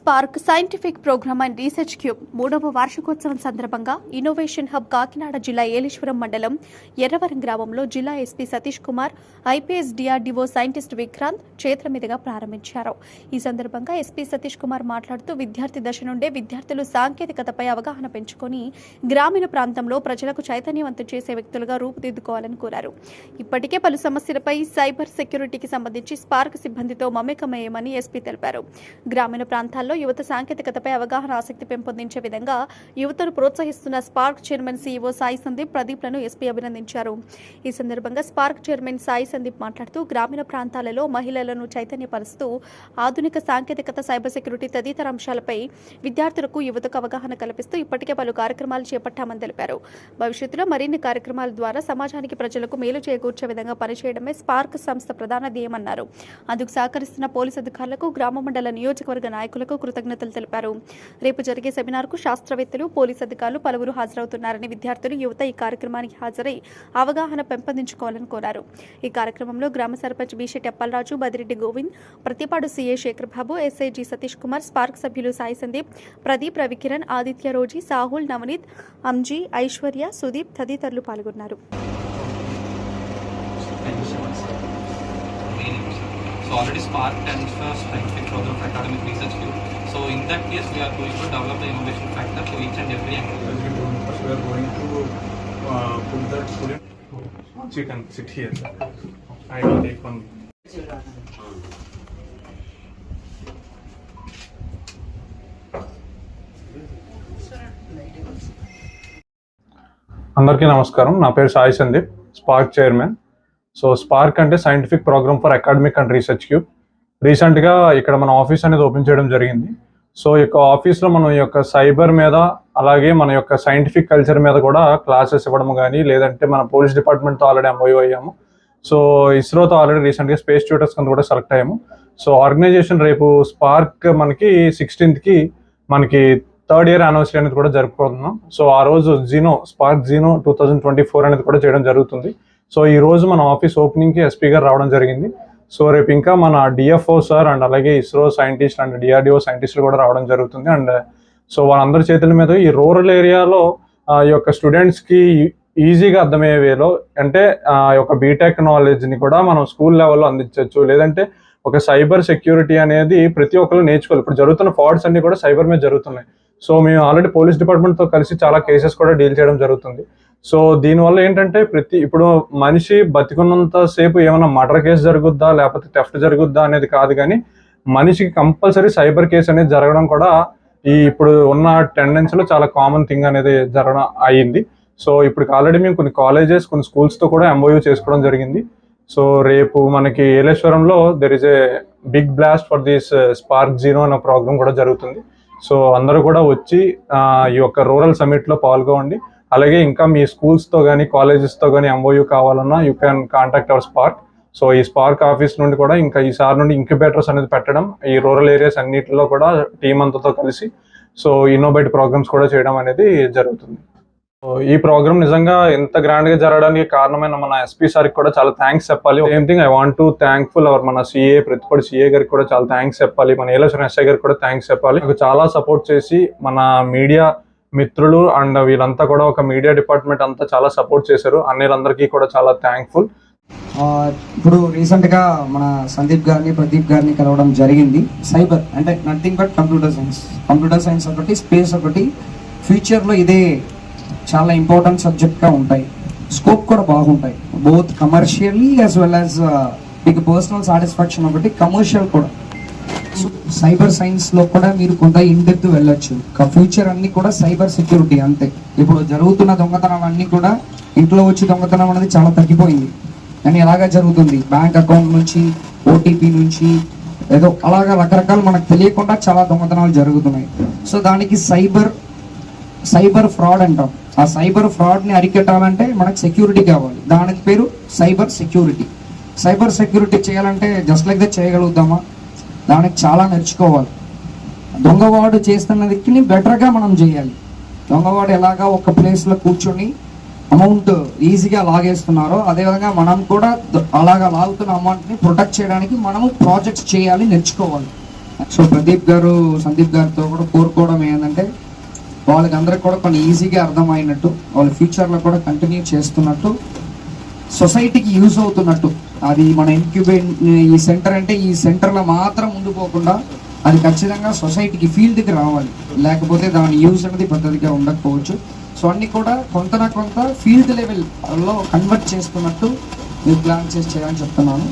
Spark scientific program and research cube మూడవ వార్షికోత్సవం సందర్భంగా ఇన్నోవేషన్ హబ్ కాకినాడ జిల్లా ఏలేశ్వరం మండలం ఎర్రవరం గ్రామంలో జిల్లా SP Satish Kumar IPS DRDO scientist Vikrant చేతుల మీదుగా ప్రారంభించారు. ఈ సందర్భంగా ఎస్పీ సతీష్ కుమార్ మాట్లాడుతూ విద్యార్థి దశ నుండే విద్యార్థులు సాంకేతికతపై అవగాహన పెంచుకొని గ్రామీణ ప్రాంతంలో ప్రజలకు చైతన్యవంతం చేసే వ్యక్తులుగా రూపుదిద్దుకోవాలని కోరారు. ఇప్పటికే పలు సమస్యలపై సైబర్ సెక్యూరిటీకి సంబంధించి స్పార్క్ సిబ్బందితో మమేకమయ్యమని ఎస్పీ తెలిపారు. గ్రామీణ ప్రాంతాల్లో యువత సాంకేతికతపై అవగాహన ఆసక్తి పెంపొందించే విధంగా యువతను ప్రోత్సహిస్తున్న Spark chairman CEO Sai Sandeep ప్రదీప్లను SP అభినందించారు. ఈ సందర్భంగా స్పార్క్ చైర్మన్ సాయి సందీప్ మాట్లాడుతూ గ్రామీణ ప్రాంతాలలో మహిళలను చైతన్యపరుస్తూ ఆధునిక సాంకేతికత సైబర్ సెక్యూరిటీ తదితర అంశాలపై విద్యార్థులకు యువతకు అవగాహన కల్పిస్తూ ఇప్పటికే పలు కార్యక్రమాలు చేపట్టామని తెలిపారు. భవిష్యత్తులో మరిన్ని కార్యక్రమాల ద్వారా సమాజానికి ప్రజలకు మేలు చేకూర్చే విధంగా పనిచేయడమే స్పార్క్ సంస్థ ప్రధాన ధ్యేయమన్నారు. అందుకు సహకరిస్తున్న పోలీసు అధికారులకు గ్రామ మండల నియోజకవర్గ నాయకులకు కృతజ్ఞతలు తెలిపారు. రేపు జరిగే సెమినార్కు శాస్త్రవేత్తలు పోలీసు అధికారులు పలువురు హాజరవుతున్నారని విద్యార్థులు యువత ఈ కార్యక్రమానికి హాజరై అవగాహన పెంపొందించుకోవాలని కోరారు. ఈ కార్యక్రమంలో గ్రామ sarpanch Beeshetti Appalaraju Badireddy Govind Prathipadu CA Shekhar Babu SIG Satish Kumar Spark సభ్యులు సాయి సందీప్ ప్రదీప్ రవికిరణ్ ఆదిత్య రోజీ సాహుల్ నవనీత్ అంజీ ఐశ్వర్య సుదీప్ తదితరులు పాల్గొన్నారు. So already Spark stands for Scientific Academic Research Group. So in that case, we are going to develop the innovation factor to each and every employee. As we told, first we are going to uh, put that student. Once you can sit here. sir. I will take one. అందరికీ నమస్కారం నా పేరు Sai Sandeep SPARC chairman so SPARC అంటే scientific programme for academic and research cube రీసెంట్గా ఇక్కడ మన office అనేది open చేయడం జరిగింది. సో ఈ యొక్క ఆఫీస్లో మనం ఈ యొక్క సైబర్ మీద అలాగే మన యొక్క సైంటిఫిక్ కల్చర్ మీద కూడా క్లాసెస్ ఇవ్వడం కానీ లేదంటే మన పోలీస్ డిపార్ట్మెంట్తో ఆల్రెడీ ఎంఓయూ అయ్యాము. సో ఇస్రోతో ఆల్రెడీ రీసెంట్గా స్పేస్ ట్యూటర్స్ కింద కూడా సెలెక్ట్ అయ్యాము. సో ఆర్గనైజేషన్ రేపు స్పార్క్ మనకి సిక్స్టీన్త్కి మనకి థర్డ్ ఇయర్ యానివర్సరీ అనేది కూడా జరుపుకుంటున్నాం. సో ఆ రోజు జీనో స్పార్క్ జీనో టూ థౌజండ్ ట్వంటీ ఫోర్ అనేది కూడా చేయడం జరుగుతుంది. సో ఈ రోజు మన ఆఫీస్ ఓపెనింగ్కి ఎస్పీ గారు రావడం జరిగింది. సో రేపు ఇంకా మన డిఎఫ్ఓ సార్ అండ్ అలాగే ఇస్రో సైంటిస్ట్ అండ్ డిఆర్డిఓ సైంటిస్టులు కూడా రావడం జరుగుతుంది. అండ్ సో వాళ్ళందరి చేతుల మీద ఈ రూరల్ ఏరియాలో ఆ, ఈ యొక్క స్టూడెంట్స్కి ఈజీగా అర్థమయ్యే వేలో అంటే ఆ యొక్క బీటెక్ నాలెడ్జ్ని కూడా మనం స్కూల్ లెవెల్లో అందించవచ్చు. లేదంటే ఒక సైబర్ సెక్యూరిటీ అనేది ప్రతి ఒక్కరు నేర్చుకోవాలి. ఇప్పుడు జరుగుతున్న ఫ్రాడ్స్ అన్ని కూడా సైబర్ మీద జరుగుతున్నాయి. సో మేము ఆల్రెడీ పోలీస్ డిపార్ట్మెంట్తో కలిసి చాలా కేసెస్ కూడా డీల్ చేయడం జరుగుతుంది. సో దీనివల్ల ఏంటంటే ప్రతి ఇప్పుడు మనిషి బతికున్నంత సేపు ఏమైనా మర్డర్ కేసు జరుగుద్దా లేకపోతే టెఫ్ట్ జరుగుద్దా అనేది కాదు కానీ మనిషికి కంపల్సరీ సైబర్ కేసు అనేది జరగడం కూడా ఈ ఇప్పుడు ఉన్న టెండెన్సీలో చాలా కామన్ థింగ్ అనేది జరగడం అయ్యింది సో ఇప్పుడు ఆల్రెడీ మేము కొన్ని కాలేజెస్ కొన్ని స్కూల్స్తో కూడా ఎంఓయూ చేసుకోవడం జరిగింది. సో రేపు మనకి ఏలేశ్వరంలో there is a big blast for this Spark zero అనే ప్రోగ్రామ్ కూడా జరుగుతుంది. సో అందరూ కూడా వచ్చి ఈ యొక్క రూరల్ సమిట్లో పాల్గొండి అలాగే ఇంకా మీ స్కూల్స్తో కానీ కాలేజెస్తో కానీ ఎంఓయూ కావాలన్నా you can contact our Spark so ఈ స్పార్క్ ఆఫీస్ నుండి కూడా ఇంకా ఈసారి నుండి ఇంక్యుబేటర్స్ అనేది పెట్టడం ఈ రూరల్ ఏరియాస్ అన్నిటిలో కూడా టీం అంతతో కలిసి సో ఇన్నోబేట్ ప్రోగ్రామ్స్ కూడా చేయడం అనేది జరుగుతుంది. సో ఈ ప్రోగ్రామ్ నిజంగా ఎంత గ్రాండ్గా జరగడానికి కారణమైన మన ఎస్పీ సార్కి కూడా చాలా థ్యాంక్స్ చెప్పాలి. Same thing I want to thankful our మన సిఏ ప్రతిపడి సిఏ గారికి కూడా చాలా థ్యాంక్స్ చెప్పాలి. మన ఏలేశ్వరం ఎస్ఐ గారికి కూడా థ్యాంక్స్ చెప్పాలి. నాకు చాలా సపోర్ట్ చేసి మన మీడియా మిత్రులు అండ్ వీళ్ళంతా కూడా ఒక మీడియా డిపార్ట్మెంట్ అంతా చాలా సపోర్ట్ చేశారు. అన్నిలందరికీ కూడా చాలా థ్యాంక్ఫుల్ ఇప్పుడు రీసెంట్గా మన సందీప్ గారిని ప్రదీప్ గారిని కలవడం జరిగింది. సైబర్ అంటే nothing but computer science computer science ఒకటి స్పేస్ ఒకటి ఫ్యూచర్లో ఇదే చాలా ఇంపార్టెంట్ సబ్జెక్ట్గా ఉంటాయి. స్కోప్ కూడా బాగుంటాయి. Both commercially as well as మీకు పర్సనల్ సాటిస్ఫాక్షన్ ఒకటి కమర్షియల్ కూడా. సైబర్ సైన్స్లో కూడా మీరు కొంత ఇన్డెప్త్ వెళ్ళొచ్చు. ఫ్యూచర్ అన్ని కూడా సైబర్ సెక్యూరిటీ అంతే. ఇప్పుడు జరుగుతున్న దొంగతనాలు అన్ని కూడా ఇంట్లో వచ్చి దొంగతనం అనేది చాలా తగ్గిపోయింది. కానీ ఎలాగా జరుగుతుంది? బ్యాంక్ అకౌంట్ నుంచి ఓటీపీ నుంచి ఏదో అలాగా రకరకాల మనకు తెలియకుండా చాలా దొంగతనాలు జరుగుతున్నాయి. సో దానికి సైబర్ సైబర్ ఫ్రాడ్ అంటాం. ఆ సైబర్ ఫ్రాడ్ని అరికట్టాలంటే మనకు సెక్యూరిటీ కావాలి. దానికి పేరు సైబర్ సెక్యూరిటీ సైబర్ సెక్యూరిటీ చేయాలంటే జస్ట్ లైక్ దే చేయగలుగుతామా? దానికి చాలా నేర్చుకోవాలి. దొంగవాడు చేస్తున్నదికి బెటర్గా మనం చేయాలి. దొంగవాడు ఎలాగా ఒక ప్లేస్లో కూర్చొని అమౌంట్ ఈజీగా లాగేస్తున్నారో అదేవిధంగా మనం కూడా అలాగా లాగుతున్న అమౌంట్ని ప్రొటెక్ట్ చేయడానికి మనము ప్రాజెక్ట్స్ చేయాలి నేర్చుకోవాలి. సో ప్రదీప్ గారు సందీప్ గారితో కూడా కోరుకోవడం ఏంటంటే వాళ్ళకి అందరికి కూడా కొన్ని ఈజీగా అర్థమైనట్టు వాళ్ళ ఫ్యూచర్లో కూడా కంటిన్యూ చేస్తున్నట్టు సొసైటీకి యూజ్ అవుతున్నట్టు అది మన ఇంక్యుబేట్ ఈ సెంటర్ అంటే ఈ సెంటర్లో మాత్రం ముందు పోకుండా అది ఖచ్చితంగా సొసైటీకి ఫీల్డ్కి రావాలి. లేకపోతే దాని యూజ్ అనేది పెద్దదిగా ఉండకపోవచ్చు. సో అన్ని కూడా కొంత నా కొంత ఫీల్డ్ లెవెల్లో కన్వర్ట్ చేసుకున్నట్టు మీరు ప్లాన్ చేసి చేయాలని చెప్తున్నాను.